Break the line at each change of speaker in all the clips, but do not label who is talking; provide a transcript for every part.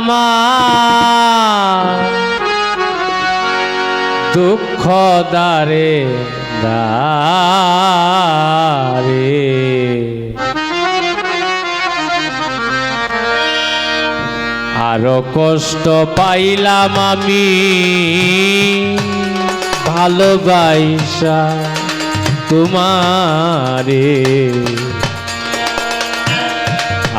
আমার দুঃখ দারে দারে আরও কষ্ট পাইলাম আমি ভালোবাসা তোমারে।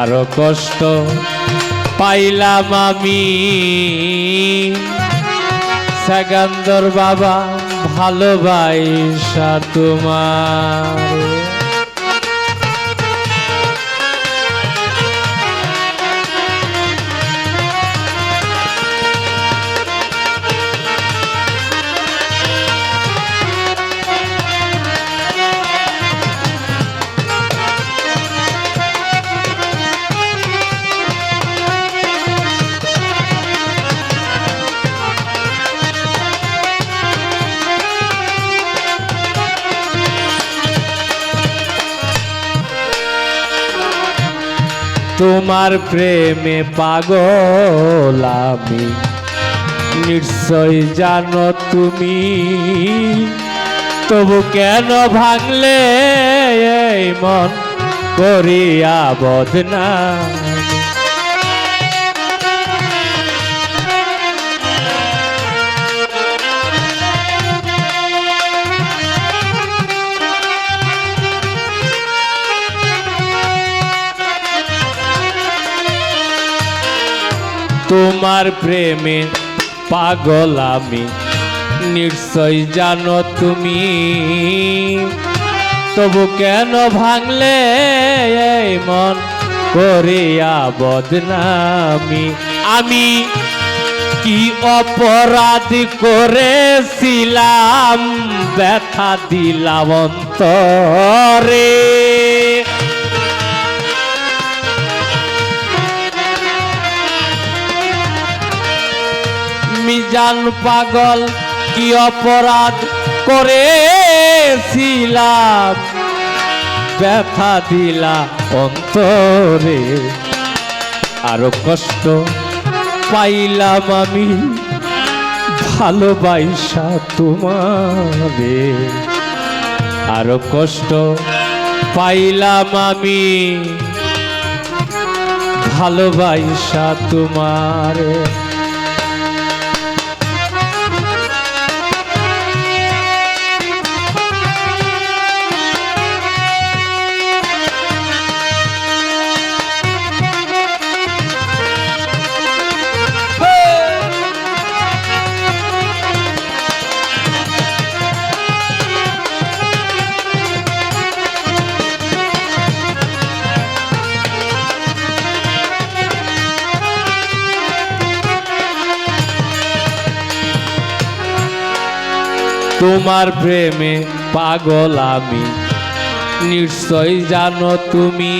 আরও কষ্ট পাইলাম আমি। সেকান্দর বাবা ভালোবাসা তোমার। তোমার প্রেমে পাগল আমি। নিশ্চয় জানো তুমি তবু কেন ভাঙলে এই মন করিয়া বদনা? তোমার প্রেমে পাগল আমি। নিশ্চয় জানো তুমি। তবু কেন ভাঙলে এই মন করিয়া বদনামি? আমি কি অপরাধ করেছিলাম? ব্যথা দিলাম অন্তরে। মিজান পাগল, কি অপরাধ করেছিলাম? ব্যথা দিলা অন্তরে। আরও কষ্ট পাইলাম আমি ভালোবাসা তোমারে। আরও কষ্ট পাইলাম আমি ভালোবাসা তোমারে। তোমার প্রেমে পাগল আমি। নিশ্চয় জানো তুমি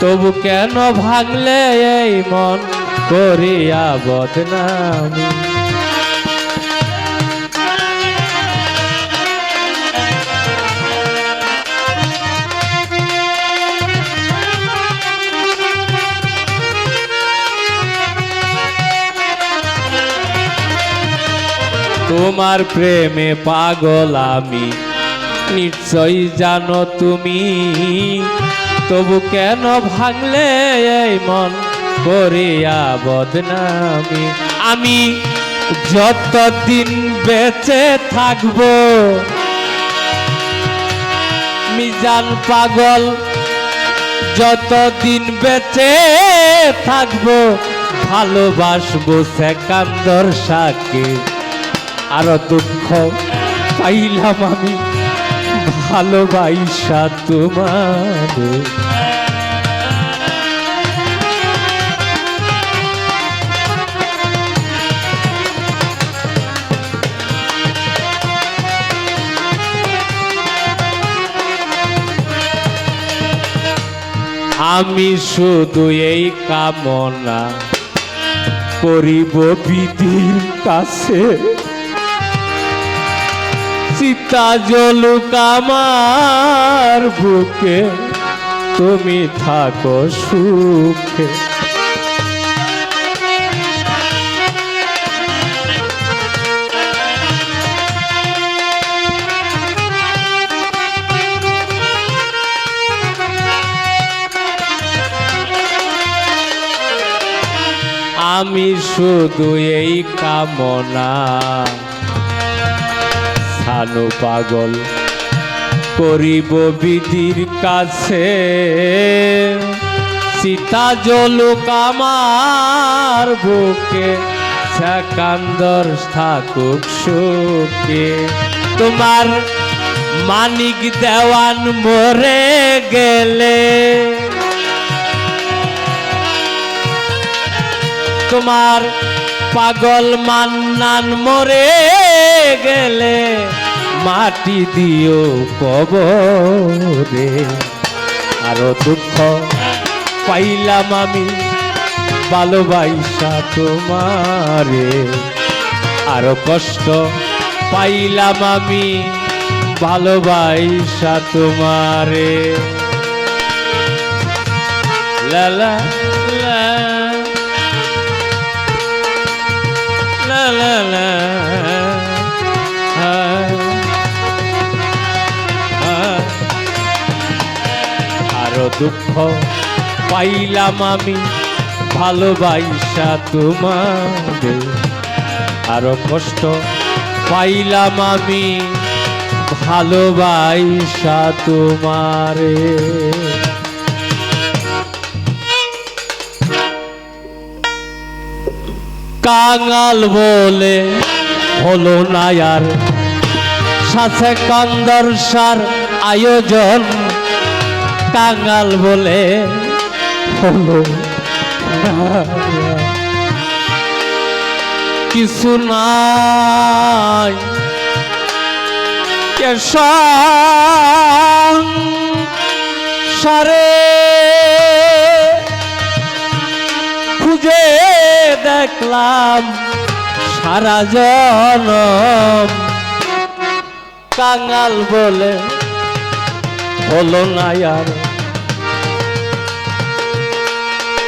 তবু কেন ভাঙলে এই মন করিয়া বদনামি? তোমার প্রেমে পাগল আমি। নিশ্চয়ই জানো তুমি, তবু কেন ভাঙলে এই মন করিয়া বদনামি? আমি যতদিন বেঁচে থাকব, মিজান পাগল, যতদিন বেঁচে থাকব, ভালোবাসবো সেকান্দর সাকে আরও দুঃখ পাইলাম আমি ভালোবাসা তোমার। আমি শুধু এই কামনা করিব বিধির কাছে। সীতা জলুক আমার বুকে তুমি থাকো সুখে। আমি শুধু এই কামনা সানু পাগল করিব বিধির কাছে। সীতা জলুক আমার বুকে সেকান্দর থাকুক সুখে। তোমার মানিক দেওয়ান মরে গেলে। তোমার পাগল মান্নান মরে গেলে মাটি দিও কবরে। আরও দুঃখ পাইলাম আমি ভালোবাসা তোমারে। আরও কষ্ট পাইলাম আমি ভালোবাসা তোমারে। লা লা আরও দুঃখ পাইলাম আমি ভালোবাসা তোমাদের আরও কষ্ট পাইলাম আমি ভালোবাসা তোমারে। কাঙাল বলে হলো না আর সাথে কান্দর সার আয়োজন। কাঙাল বলে হলো কিছু নাই। সারে খুঁজে দেখলাম সারা জনম কাঙাল বলে হলো না আর।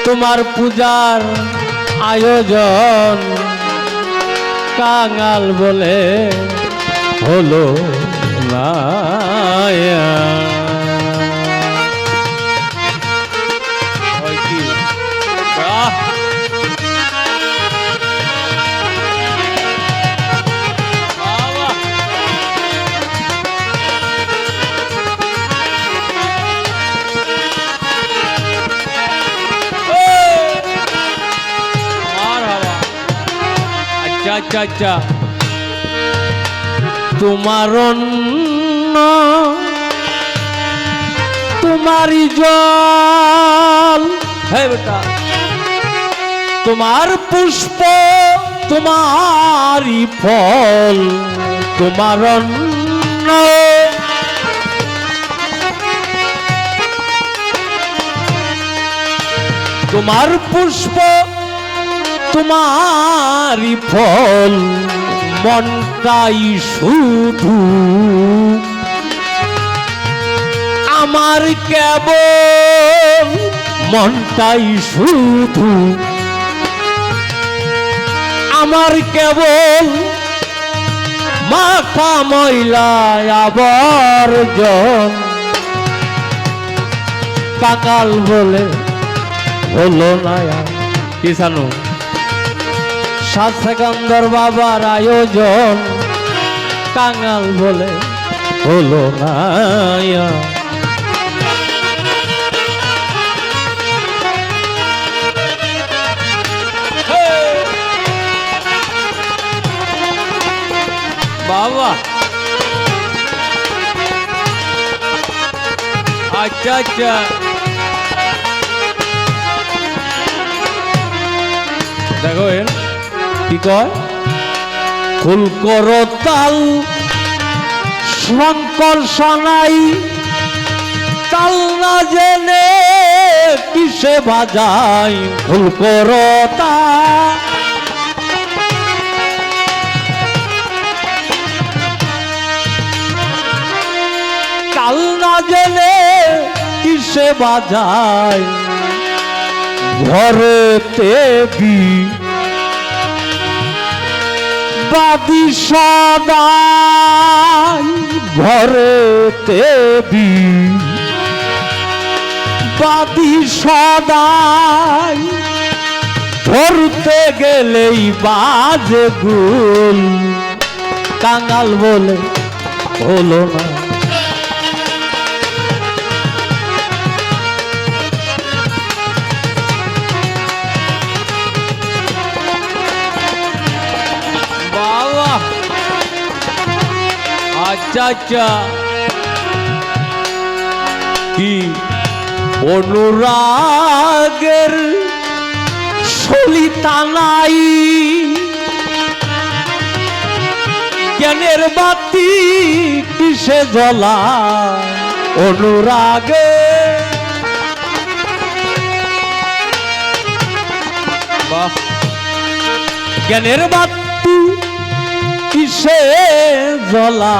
তোমার পূজার আয়োজন কাঙাল বলে হলো না আচ্ছা আচ্ছা আচ্ছা তোমার অন্য তোমারই জল। হ্যাঁ বেটা। তোমার পুষ্প, তোমারই ফল। তোমার অন্য তোমার পুষ্প তোমারই ফল, মনটাই শুধু। আমার কেবল মনটাই শুধু। আমার কেবল মাথা ময়লা আবার জন কাকাল বলে, হলো না। কি জানো? সাত সেকান্দর বাবার আয়োজন। কাঙাল বলে হলো না বাবা। আচ্ছা আচ্ছা। দেখো এর কি কয়? ফুল করো তাল, শঙ্কর সানাই, তাল না জেনে কিসে বাজাই ফুল করো তাল না জেনে কিসে বাজায়? ঘরে তেবি বাদি সদাই ঘরে বি বাদি সদাই ধরতে গেলেই বাজে গুল। কাঙাল বলে হলো না। আচ্ছা কি অনুরাগের সলিতা নাই? জ্ঞানের বাতি কিসে জ্বলা অনুরাগে জ্ঞানের বাতি কিসে জ্বলা।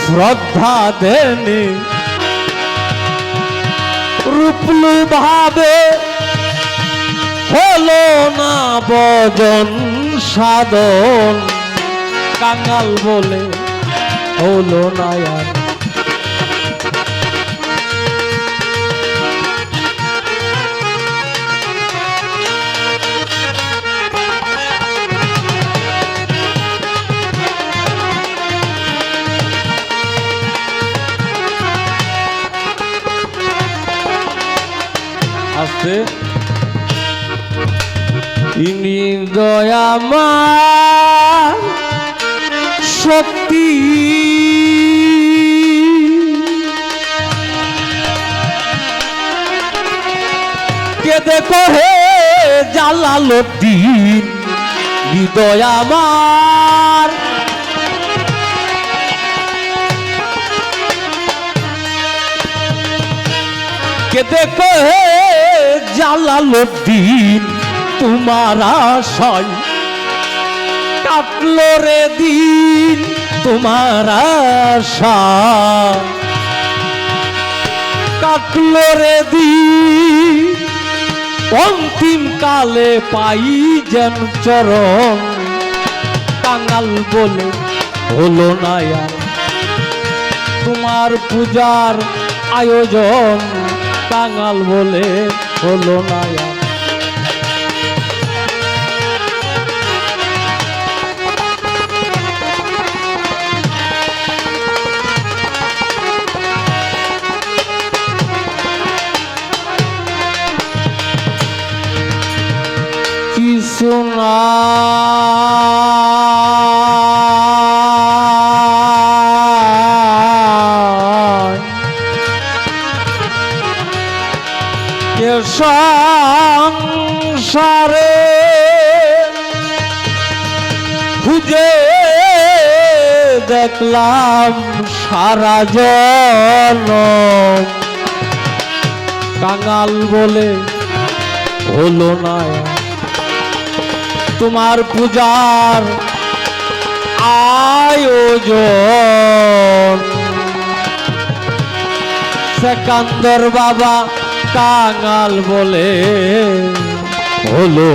শ্রদ্ধা দেনি। রূপলু ভাবে হলো না বজন সাধন। কাঙ্গাল বলে হলো না আর ইনি দয়ামার শক্তি কে দেখো হে জালালুদ্দিন হৃদয় আমার। কে দেখো হে জালালুদ্দিন তোমার আশায় কাটলো রে দিন তোমার আশা। কাটলো রে দিন, অন্তিম কালে পাই যেন চরণ। কাঙাল বলে হলো না তোমার পূজার আয়োজন কাঙাল বলে হলো না খুঁজে দেখলাম সারা জন কাঙাল বলে হলো না। তোমার পূজার আয়োজন। সেকান্দর বাবা কাঙাল বলে হলো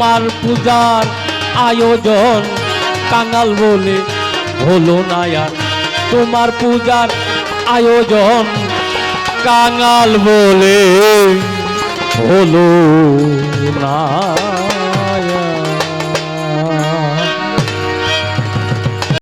তোমার পূজার আয়োজন কাঙাল বলে হলো না আর। তোমার পূজার আয়োজন কাঙাল বলে হলো না